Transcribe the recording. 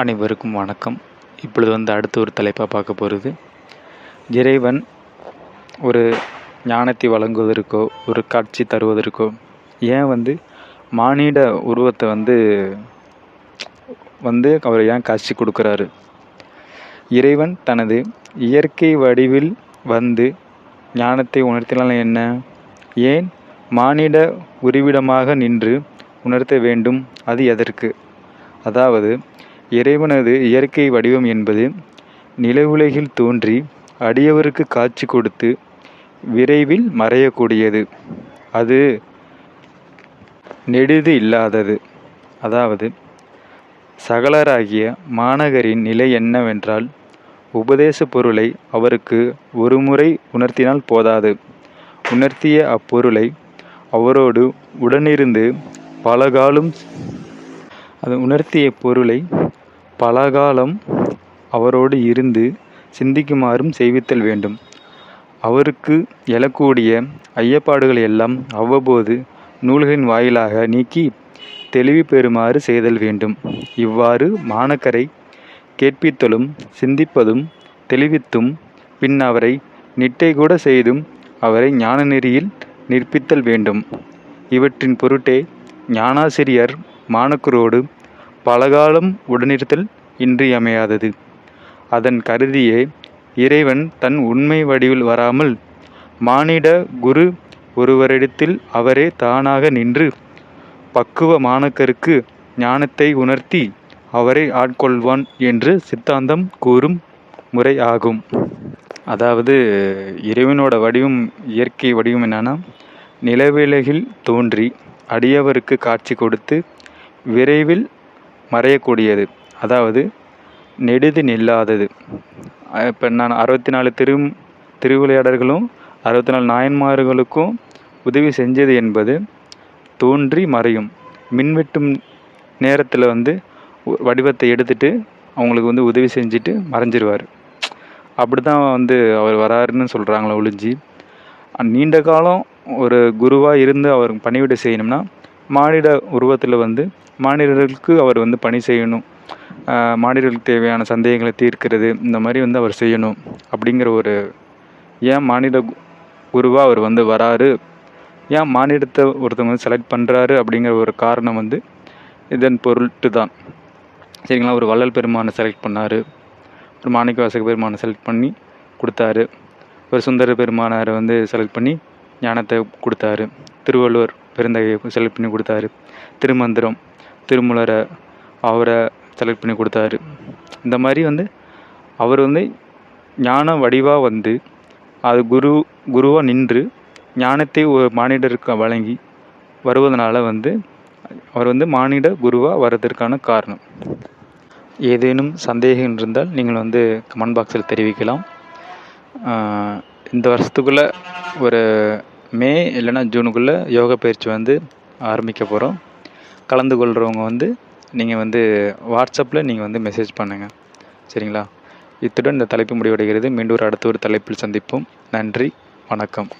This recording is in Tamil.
அனைவருக்கும் வணக்கம். இப்பொழுது வந்து அடுத்து ஒரு தலைப்பாக பார்க்க போகிறது இறைவன் ஒரு ஞானத்தை வழங்குவதற்கோ ஒரு காட்சி தருவதற்கோ ஏன் வந்து மானிட உருவத்தை வந்து வந்து அவர் ஏன் காட்சி கொடுக்குறாரு? இறைவன் தனது இயற்கை வடிவில் வந்து ஞானத்தை உணர்த்தினால் என்ன? ஏன் மானிட உருவிடமாக நின்று உணர்த்த வேண்டும்? அது எதற்கு? அதாவது இறைவனது இயற்கை வடிவம் என்பது நிலவுலகில் தோன்றி அடியவருக்கு காட்சி கொடுத்து விரைவில் மறையக்கூடியது. அது நெடுது இல்லாதது. அதாவது சகலராகிய மாநகரின் நிலை என்னவென்றால் உபதேச பொருளை அவருக்கு ஒருமுறை உணர்த்தினால் போதாது. உணர்த்திய அப்பொருளை அவரோடு உடனிருந்து பலகாலும் அது உணர்த்திய பொருளை பலகாலம் அவரோடு இருந்து சிந்திக்குமாறும் செய்வித்தல் வேண்டும். அவருக்கு எழக்கூடிய ஐயப்பாடுகளை எல்லாம் அவ்வப்போது நூல்களின் வாயிலாக நீக்கி தெளிவு பெறுமாறு செய்தல் வேண்டும். இவ்வாறு மாணக்கரை கேட்பித்தலும் சிந்திப்பதும் தெளிவித்தும் பின் அவரை நிட்டை கூட செய்தும் அவரை ஞான நெறியில் நிற்பித்தல் வேண்டும். இவற்றின் பொருட்டே ஞானாசிரியர் மாணக்கரோடு பலகாலம் உடனிருத்தல் இன்றியமையாதது. அதன் கருதியே இறைவன் தன் உண்மை வடிவில் வராமல் மானிட குரு ஒருவரிடத்தில் அவரே தானாக நின்று பக்குவ மாணக்கருக்கு ஞானத்தை உணர்த்தி அவரை ஆட்கொள்வான் என்று சித்தாந்தம் கூறும் முறை ஆகும். அதாவது இறைவனோட வடிவம் இயற்கை வடிவம் என்னன்னா நிலவிலகில் தோன்றி அடியவருக்கு காட்சி கொடுத்து விரைவில் மறையக்கூடியது. அதாவது நெடுது நில்லாதது. இப்போ நான் அறுபத்தி நாலு திரு திருவிளையாடர்களும் அறுபத்தி நாலு நாயன்மார்களுக்கும் உதவி செஞ்சது என்பது தோன்றி மறையும். மின்வெட்டும் நேரத்தில் வந்து வடிவத்தை எடுத்துட்டு அவங்களுக்கு வந்து உதவி செஞ்சுட்டு மறைஞ்சிருவார். அப்படி தான் வந்து அவர் வராருன்னு சொல்கிறாங்களே ஒழிஞ்சி. நீண்ட காலம் ஒரு குருவாக இருந்து அவர் பணிவிடை செய்யணும்னா மானிட உருவத்தில் வந்து மாநிலர்களுக்கு அவர் வந்து பணி செய்யணும். மாநிலர்களுக்கு தேவையான சந்தேகங்களை தீர்க்கிறது இந்த மாதிரி வந்து அவர் செய்யணும் அப்படிங்கிற ஒரு ஏன் மாநில குருவாக அவர் வந்து வராரு? ஏன் மாநிலத்தை ஒருத்தவங்க வந்து செலக்ட் பண்ணுறாரு அப்படிங்கிற ஒரு காரணம் வந்து இதன் பொருட்டு தான் சரிங்களா? ஒரு வள்ளல் பெருமானை செலக்ட் பண்ணார். ஒரு மாணிக்கவாசக பெருமானை செலக்ட் பண்ணி கொடுத்தாரு. ஒரு சுந்தர பெருமானாரை வந்து செலக்ட் பண்ணி ஞானத்தை கொடுத்தாரு. திருவள்ளுவர் பெருந்தகையை செலக்ட் பண்ணி கொடுத்தாரு. திருமந்திரம் திருமலரை அவரை செலக்ட் பண்ணி கொடுத்தாரு. இந்த மாதிரி வந்து அவர் வந்து ஞான வடிவாக வந்து அது குரு குருவாக நின்று ஞானத்தை ஒரு மானிடருக்கு வழங்கி வருவதனால வந்து அவர் வந்து மானிட குருவாக வர்றதற்கான காரணம். ஏதேனும் சந்தேகம் இருந்தால் நீங்கள் வந்து கமெண்ட் பாக்ஸில் தெரிவிக்கலாம். இந்த வருஷத்துக்குள்ளே ஒரு மே இல்லைன்னா ஜூனுக்குள்ளே யோகா பயிற்சி வந்து ஆரம்பிக்க போகிறோம் கலந்து கொள்கிறவங்க வந்து நீங்கள் வந்து வாட்ஸ்அப்பில் நீங்கள் வந்து மெசேஜ் பண்ணுங்கள் சரிங்களா? இத்துடன் இந்த தலைப்பு முடிவடைகிறது. மீண்டும் ஒரு அடுத்த ஒரு தலைப்பில் சந்திப்போம். நன்றி. வணக்கம்.